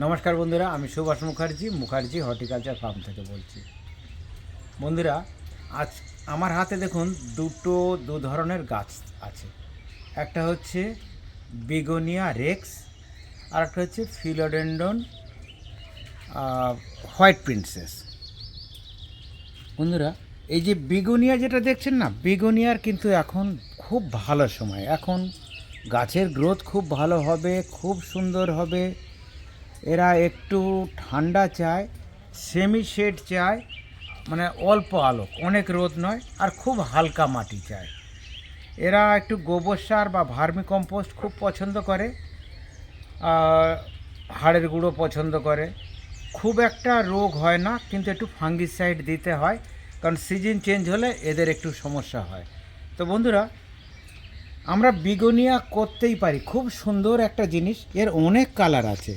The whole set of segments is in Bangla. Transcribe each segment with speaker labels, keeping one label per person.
Speaker 1: নমস্কার বন্ধুরা, আমি সুভাষ মুখার্জি মুখার্জি হর্টিকালচার ফার্ম থেকে বলছি। বন্ধুরা, আজ আমার হাতে দেখুন দুটো, দু ধরনের গাছ আছে। একটা হচ্ছে বিগোনিয়া রেক্স আর একটা হচ্ছে ফিলোডেন্ডন হোয়াইট প্রিন্সেস। বন্ধুরা, এই যে বিগোনিয়া যেটা দেখছেন না, বিগোনিয়ার কিন্তু এখন খুব ভালো সময়। এখন গাছের গ্রোথ খুব ভালো হবে, খুব সুন্দর হবে। এরা একটু ঠান্ডা চায়, সেমি শেড চায় মানে অল্প আলো অনেক রোদ নয়, আর খুব হালকা মাটি চায়। এরা একটু গোবর সার বা ভার্মি কম্পোস্ট খুব পছন্দ করে হাড়ের গুঁড়ো পছন্দ করে। খুব একটা রোগ হয় না, কিন্তু একটু ফাঙ্গিসাইড দিতে হয়, কারণ সিজন চেঞ্জ হলে এদের একটু সমস্যা হয়। তো বন্ধুরা, আমরা বিগোনিয়া করতেই পারি, খুব সুন্দর একটা জিনিস, এর অনেক কালার আছে।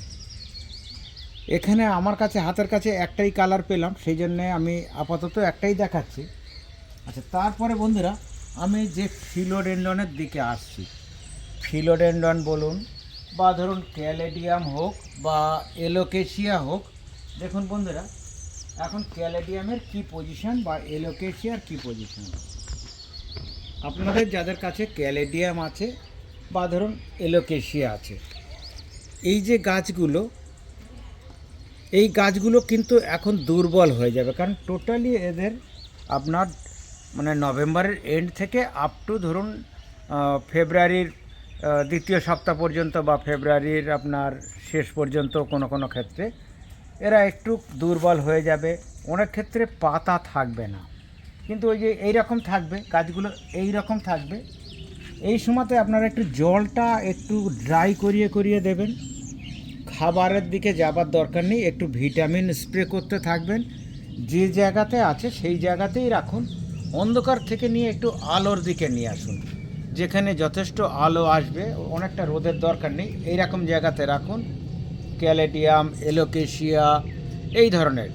Speaker 1: এখানে আমার কাছে, হাতের কাছে একটাই কালার পেলাম সেই জন্যে আমি আপাতত একটাই দেখাচ্ছি। আচ্ছা তারপরে বন্ধুরা, আমি যে ফিলোডেন্ডনের দিকে আসছি। ফিলোডেন্ডন বলুন বা ধরুন ক্যালেডিয়াম হোক বা এলোকেশিয়া হোক, দেখুন বন্ধুরা, এখন ক্যালেডিয়ামের কি পজিশন বা এলোকেশিয়ার কি পজিশন আপনাদের যাদের কাছে ক্যালেডিয়াম আছে বা ধরুন এলোকেশিয়া আছে, এই যে গাছগুলো এই গাছগুলো কিন্তু এখন দুর্বল হয়ে যাবে, কারণ টোটালি এদের আপনার মানে নভেম্বরের এন্ড থেকে আপ টু ধরুন ফেব্রুয়ারির দ্বিতীয় সপ্তাহ পর্যন্ত বা ফেব্রুয়ারির আপনার শেষ পর্যন্ত কোনো কোনো ক্ষেত্রে এরা একটু দুর্বল হয়ে যাবে। অনেক ক্ষেত্রে পাতা থাকবে না। কিন্তু ওই যে এই রকম থাকবে, গাছগুলো এই রকম থাকবে। এই সময়তে আপনারা একটু জলটা একটু ড্রাই করিয়ে করিয়ে দেবেন। খাবারের দিকে যাবার দরকার নেই, একটু ভিটামিন স্প্রে করতে থাকবেন। যে জায়গাতে আছে সেই জায়গাতেই রাখুন। অন্ধকার থেকে নিয়ে একটু আলোর দিকে নিয়ে আসুন। যেখানে যথেষ্ট আলো আসবে, অনেকটা রোদের দরকার নেই এই রকম জায়গাতে রাখুন। ক্যালেডিয়াম, এলোকেশিয়া, এই ধরনের।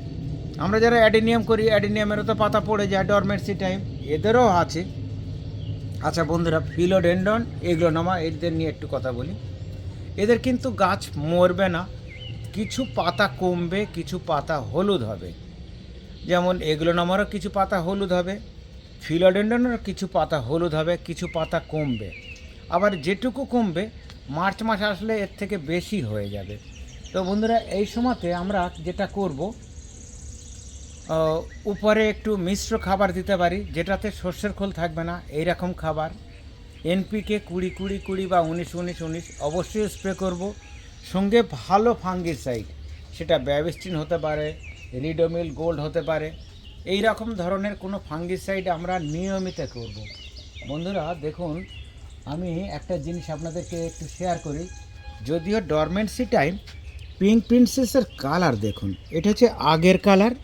Speaker 1: আমরা যারা অ্যাডিনিয়াম করি, অ্যাডিনিয়ামেরও তো পাতা পড়ে যায় ডরমেন্সি টাইম, এদেরও আছে। আচ্ছা বন্ধুরা ফিলোডেন্ডন এগুলো নামা এদের নিয়ে একটু কথা বলি। এদের কিন্তু গাছ মরবে না, কিছু পাতা কমবে, কিছু পাতা হলুদ হবে। যেমন এগুলো নামারও কিছু পাতা হলুদ হবে, ফিলোডেন্ডনেরও কিছু পাতা হলুদ হবে, কিছু পাতা কমবে। আবার যেটুকু কমবে, মার্চ মাস আসলে এর থেকে বেশি হয়ে যাবে। তো বন্ধুরা, এই সময়তে আমরা যেটা করব উপরে একটু মিশ্র খাবার দিতে পারি, যেটাতে সর্ষের খোল থাকবে না এই রকম খাবার। এনপিকে কুড়ি কুড়ি কুড়ি বা উনিশ উনিশ উনিশ অবশ্যই স্প্রে করব। সঙ্গে ভালো ফাঙ্গিসাইড সেটা ব্যাবিস্টিন হতে পারে রিডোমিল গোল্ড হতে পারে। এই রকম ধরনের কোনো ফাঙ্গিসাইড আমরা নিয়মিত করব। বন্ধুরা, দেখুন, আমি একটা জিনিস আপনাদেরকে একটু শেয়ার করি। যদিও ডরমেন্সি টাইম পিঙ্ক প্রিন্সেসের কালার দেখুন। এটা হচ্ছে আগের কালার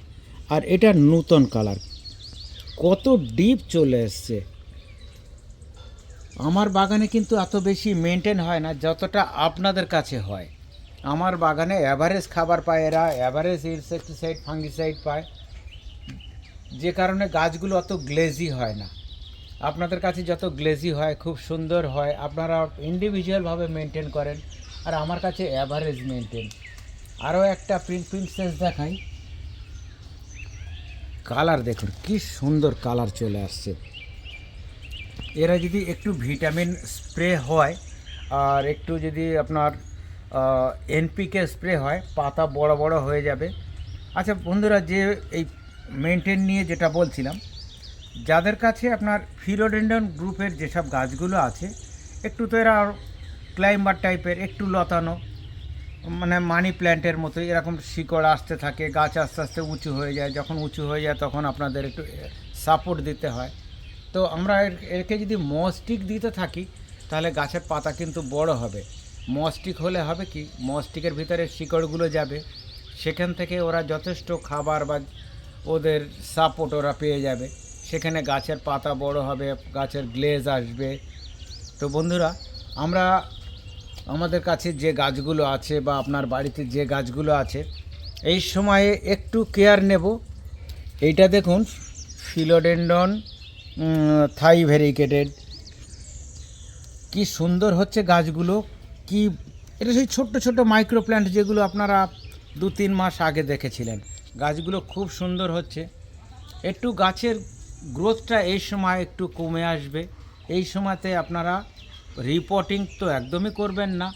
Speaker 1: আর এটা নূতন কালার কত ডিপ চলে এসছে। আমার বাগানে কিন্তু এত বেশি মেনটেন হয় না, যতটা আপনাদের কাছে হয়। আমার বাগানে অ্যাভারেজ খাবার পায় এরা অ্যাভারেজ ইনসেকটিসাইড ফাঙ্গিসাইড পায়। যে কারণে গাছগুলো অত গ্লেজি হয় না। আপনাদের কাছে যত গ্লেজি হয়, খুব সুন্দর হয়, আপনারা ইন্ডিভিজুয়ালভাবে মেনটেন করেন, আর আমার কাছে অ্যাভারেজ মেনটেন আরও একটা প্রিন্ট প্রিন্সেস দেখাই। কালার দেখুন, কি সুন্দর কালার চলে আসছে। এরা যদি একটু ভিটামিন স্প্রে হয়, আর একটু যদি আপনার এনপিকে স্প্রে হয়, পাতা বড় বড় হয়ে যাবে। আচ্ছা বন্ধুরা, যে এই মেনটেন নিয়ে যেটা বলছিলাম, যাদের কাছে আপনার ফিলোডেন্ডন গ্রুপের যেসব গাছগুলো আছে, একটু তো এরা ক্লাইম্বার টাইপের একটু লতানো মানে মানি প্ল্যান্টের মতো, এরকম শিকড় আসতে থাকে, গাছ আস্তে আস্তে উঁচু হয়ে যায়, যখন উঁচু হয়ে যায়, তখন আপনাদের একটু সাপোর্ট দিতে হয়। তো আমরা একে যদি মস্টিক দিতে থাকি, তাহলে গাছের পাতা কিন্তু বড় হবে। মস্টিক হলে হবে কি? মস্টিকের ভিতরে শিকড়গুলো যাবে। সেখান থেকে ওরা যথেষ্ট খাবার বা ওদের সাপোর্ট ওরা পেয়ে যাবে। সেখানে গাছের পাতা বড় হবে, গাছের গ্লেজ আসবে। তো বন্ধুরা, আমরা আমাদের কাছে যে গাছগুলো আছে বা আপনার বাড়িতে যে গাছগুলো আছে, এই সময়ে একটু কেয়ার নেব। এইটা দেখুন ফিলোডেন্ডন থাই ভেরিকেটেড কি সুন্দর হচ্ছে গাছগুলো, কি, এটা সেই ছোট্ট ছোট্ট মাইক্রো প্ল্যান্ট যেগুলো আপনারা দু তিন মাস আগে দেখেছিলেন। গাছগুলো খুব সুন্দর হচ্ছে। একটু গাছের গ্রোথটা এই সময় একটু কমে আসবে। এই সময়তে আপনারা রিপোর্টিং তো একদমই করবেন না।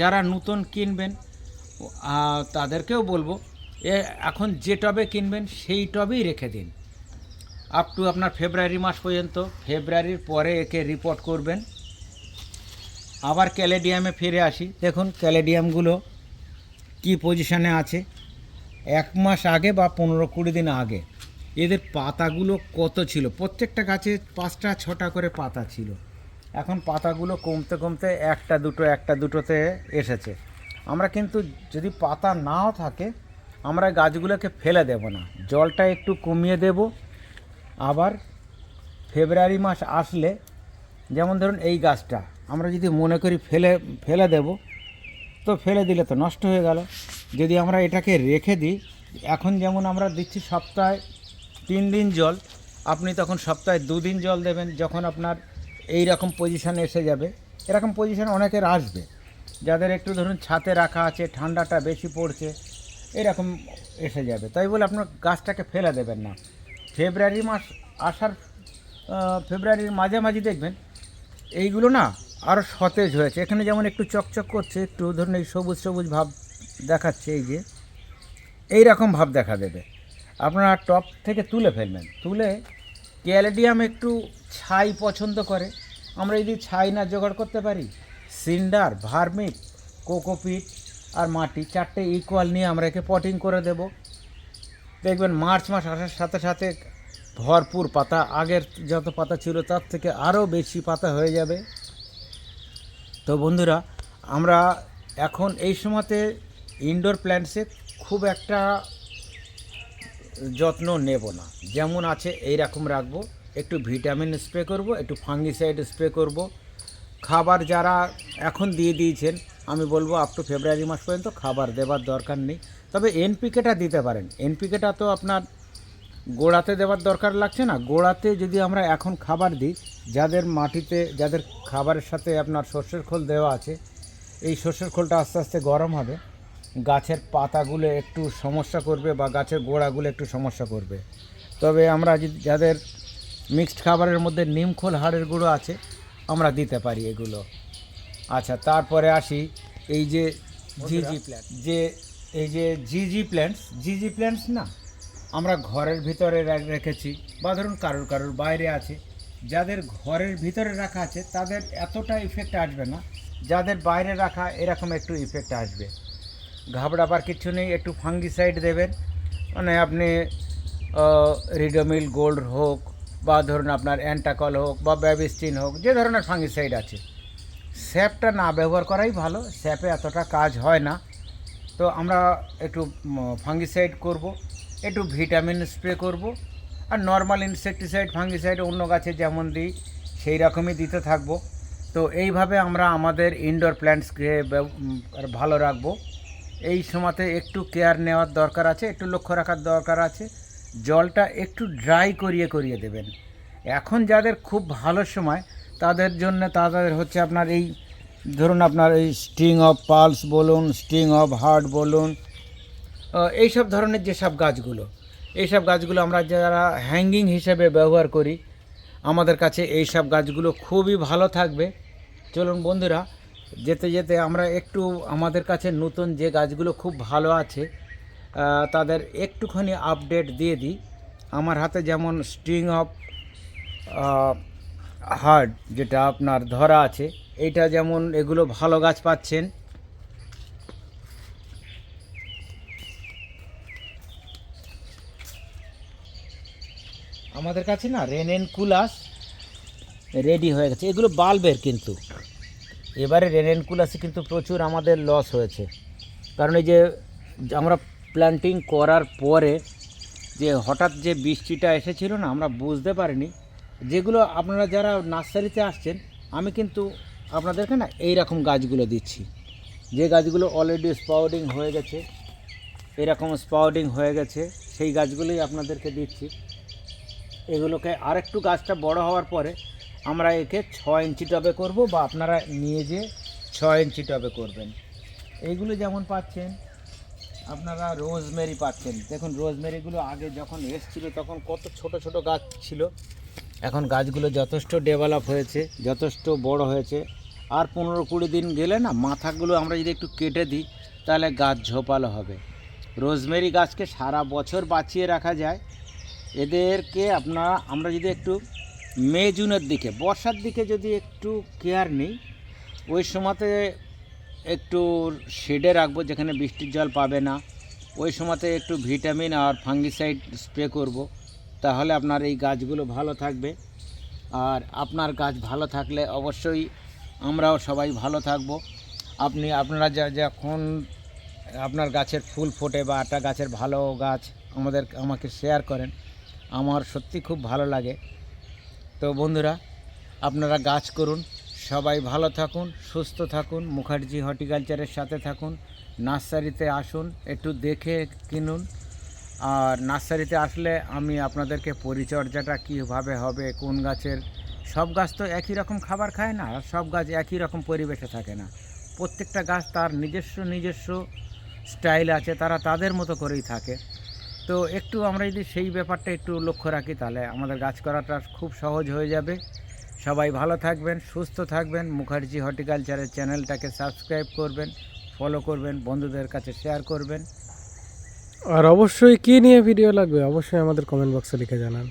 Speaker 1: যারা নতুন কিনবেন তাদেরকেও বলব, এ এখন যে টবে কিনবেন সেই টবেই রেখে দিন। আপ টু আপনার ফেব্রুয়ারি মাস পর্যন্ত। ফেব্রুয়ারির পরে একে রিপোর্ট করবেন। আবার ক্যালেডিয়ামে ফিরে আসি। দেখুন ক্যালেডিয়ামগুলো কি পজিশানে আছে। এক মাস আগে বা পনেরো কুড়ি দিন আগে এদের পাতাগুলো কত ছিল? প্রত্যেকটা গাছে পাঁচটা, ছটা করে পাতা ছিল। এখন পাতাগুলো কমতে কমতে একটা দুটো, একটা দুটোতে এসেছে। আমরা কিন্তু যদি পাতা নাও থাকে, আমরা গাছগুলোকে ফেলে দেব না। জলটা একটু কমিয়ে দেব। আবার ফেব্রুয়ারি মাস আসলে, যেমন ধরুন এই গাছটা, আমরা যদি মনে করি ফেলে ফেলে দেব, তো ফেলে দিলে তো নষ্ট হয়ে গেল। যদি আমরা এটাকে রেখে দিই, এখন যেমন আমরা দিচ্ছি সপ্তাহে তিন দিন জল, আপনি তখন সপ্তাহে দুদিন জল দেবেন, যখন আপনার এই রকম পজিশান এসে যাবে। এরকম পজিশান অনেকের আসবে। যাদের একটু ধরুন ছাতে রাখা আছে, ঠান্ডাটা বেশি পড়ছে, এরকম এসে যাবে। তাই বলে আপনার গাছটাকে ফেলে দেবেন না। ফেব্রুয়ারি মাস আসার ফেব্রুয়ারির মাঝামাঝি দেখবেন, এইগুলো না আরও সতেজ হয়েছে। এখানে যেমন একটু চকচক করছে, একটু ধরুন এই সবুজ সবুজ ভাব দেখাচ্ছে, এই যে এই রকম ভাব দেখা দেবে। আপনারা টপ থেকে তুলে ফেলবেন। তুলে ক্যালেডিয়াম একটু ছাই পছন্দ করে। আমরা যদি ছাই না জোগাড় করতে পারি, সিন্ডার, ভার্মিক, কোকোপিট আর মাটি, চারটে ইকুয়াল নিয়ে আমরা একে পটিং করে দেব। দেখবেন মার্চ মাস আসার সাথে সাথে ভরপুর পাতা, আগের যত পাতা ছিল তার থেকে আরও বেশি পাতা হয়ে যাবে। তো বন্ধুরা, আমরা এখন এই সময়তে ইনডোর প্ল্যান্টসে খুব একটা যত্ন নেব না। যেমন আছে এই রকম রাখব, একটু ভিটামিন স্প্রে করব, একটু ফাঙ্গিসাইড স্প্রে করব। খাবার যারা এখন দিয়ে দিয়েছেন আমি বলব আপ টু ফেব্রুয়ারি মাস পর্যন্ত খাবার দেবার দরকার নেই। তবে এনপিকেটা দিতে পারেন। এনপিকেটা তো আপনার গোড়াতে দেওয়ার দরকার লাগছে না। গোড়াতে যদি আমরা এখন খাবার দিই, যাদের মাটিতে, যাদের খাবারের সাথে আপনার সর্ষের খোল দেওয়া আছে, এই সর্ষের খোলটা আস্তে আস্তে গরম হবে। গাছের পাতাগুলো একটু সমস্যা করবে বা গাছের গোড়াগুলো একটু সমস্যা করবে। তবে আমরা যদি, যাদের মিক্সড খাবারের মধ্যে নিমখোল হাড়ের গুঁড়ো আছে, আমরা দিতে পারি এগুলো। আচ্ছা তারপরে আসি এই যে জিজি প্ল্যান্ট যে এই যে জিজি প্ল্যান্টস জিজি প্ল্যান্টস না আমরা ঘরের ভিতরে রেখেছি বা ধরুন কারোর কারোর বাইরে আছে যাদের ঘরের ভিতরে রাখা আছে তাদের এতটা ইফেক্ট আসবে না যাদের বাইরে রাখা এরকম একটু ইফেক্ট আসবে। ঘাবড়াবার কিছু নেই একটু ফাঙ্গিসাইড দেবেন মানে আপনি রিডোমিল গোল্ড হোক বা ধরুন আপনার অ্যান্টাকল হোক বা ব্যাবিস্টিন হোক যে ধরনের ফাঙ্গিসাইড আছে। স্যাপটা না ব্যবহার করাই ভালো, স্যাপে এতটা কাজ হয় না। তো আমরা একটু ফাঙ্গিসাইড করব, একটু ভিটামিন স্প্রে করব, আর নর্মাল ইনসেকটিসাইড ফাঙ্গিসাইড অন্য গাছে যেমন দিই, সেই রকমই দিতে থাকব। তো এইভাবে আমরা আমাদের ইনডোর প্ল্যান্টসকে ভালো রাখব। এই সময়তে একটু কেয়ার নেওয়ার দরকার আছে, একটু লক্ষ্য রাখার দরকার আছে। জলটা একটু ড্রাই করিয়ে করিয়ে দেবেন। এখন যাদের খুব ভালো সময় তাদের জন্য তাদের হচ্ছে আপনার এই, ধরুন আপনার এই স্টিং অফ পালস বলুন, স্টিং অফ হার্ট বলুন এইসব ধরনের যেসব গাছগুলো, এইসব গাছগুলো আমরা যারা হ্যাঙ্গিং হিসেবে ব্যবহার করি, আমাদের কাছে এইসব গাছগুলো খুবই ভালো থাকবে। চলুন বন্ধুরা, যেতে যেতে আমরা একটু আমাদের কাছে নতুন যে গাছগুলো খুব ভালো আছে তাদের একটুখানি আপডেট দিয়ে দিই। আমার হাতে যেমন স্ট্রিং অফ হার্ড যেটা আপনার ধরা আছে, এইটা যেমন এগুলো ভালো গাছ পাচ্ছেন। আমাদের কাছে না রেনেন কুলাস রেডি হয়ে গেছে। এগুলো বাল্বের কিন্তু। এবারে রেনেন কুলাসে কিন্তু প্রচুর আমাদের লস হয়েছে। কারণ এই যে আমরা প্ল্যান্টিং করার পরে যে হঠাৎ যে বৃষ্টিটা এসেছিল না, আমরা বুঝতে পারিনি যেগুলো আপনারা যারা নার্সারিতে আসছেন, আমি কিন্তু আপনাদেরকে না এই রকম গাছগুলো দিচ্ছি। যে গাছগুলো অলরেডি স্পাউডিং হয়ে গেছে, এরকম স্পাউডিং হয়ে গেছে, সেই গাছগুলোই আপনাদেরকে দিচ্ছি। এগুলোকে আরেকটু গাছটা বড় হওয়ার পরে আমরা একে ছ ইঞ্চি টবে করব বা আপনারা নিয়ে যেয়ে ছ ইঞ্চি টবে করবেন। এইগুলো যেমন পাচ্ছেন, আপনারা রোজমেরি পাচ্ছেন। দেখুন, রোজমেরিগুলো আগে যখন এসছিল, তখন কত ছোট ছোট গাছ ছিল। এখন গাছগুলো যথেষ্ট ডেভেলপ হয়েছে, যথেষ্ট বড় হয়েছে। আর পনেরো কুড়ি দিন গেলে না, মাথাগুলো আমরা যদি একটু কেটে দিই, তাহলে গাছ ঝোপালো হবে। রোজমেরি গাছকে সারা বছর বাঁচিয়ে রাখা যায়। এদেরকে আপনারা আমরা যদি একটু মে, জুনের দিকে, বর্ষার দিকে যদি একটু কেয়ার নিই, ওই সময়তে একটু শেডে রাখব যেখানে বৃষ্টির জল পাবে না। ওই সময়তে একটু ভিটামিন আর ফাঙ্গিসাইড স্প্রে করব। তাহলে আপনার এই গাছগুলো ভালো থাকবে। আর আপনার গাছ ভালো থাকলে অবশ্যই আমরাও সবাই ভালো থাকব। আপনি, আপনারা যা, যখন আপনার গাছের ফুল ফোটে বা একটা গাছের ভালো গাছ আমাদের, আমাকে শেয়ার করেন, আমার সত্যি খুব ভালো লাগে। তো বন্ধুরা, আপনারা গাছ করুন, সবাই ভালো থাকুন, সুস্থ থাকুন, মুখার্জি হর্টিকালচারের সাথে থাকুন, নার্সারিতে আসুন, একটু দেখে কিনুন। আর নার্সারিতে আসলে আমি আপনাদেরকে পরিচর্যাটা কীভাবে হবে, কোন গাছের, সব গাছ তো একই রকম খাবার খায় না, আর সব গাছ একই রকম পরিবেশে থাকে না। প্রত্যেকটা গাছ তার নিজস্ব নিজস্ব স্টাইল আছে, তারা তাদের মতো করেই থাকে। তো একটু আমরা যদি সেই ব্যাপারটা একটু লক্ষ্য রাখি, তাহলে আমাদের গাছ করাটা খুব সহজ হয়ে যাবে। সবাই ভালো থাকবেন, সুস্থ থাকবেন, মুখার্জি হর্টিকালচারের চ্যানেলটাকে সাবস্ক্রাইব করবেন, ফলো করবেন, বন্ধুদের কাছে শেয়ার করবেন।
Speaker 2: আর অবশ্যই কী নিয়ে ভিডিও লাগবে অবশ্যই আমাদের কমেন্ট বক্সে লিখে জানান।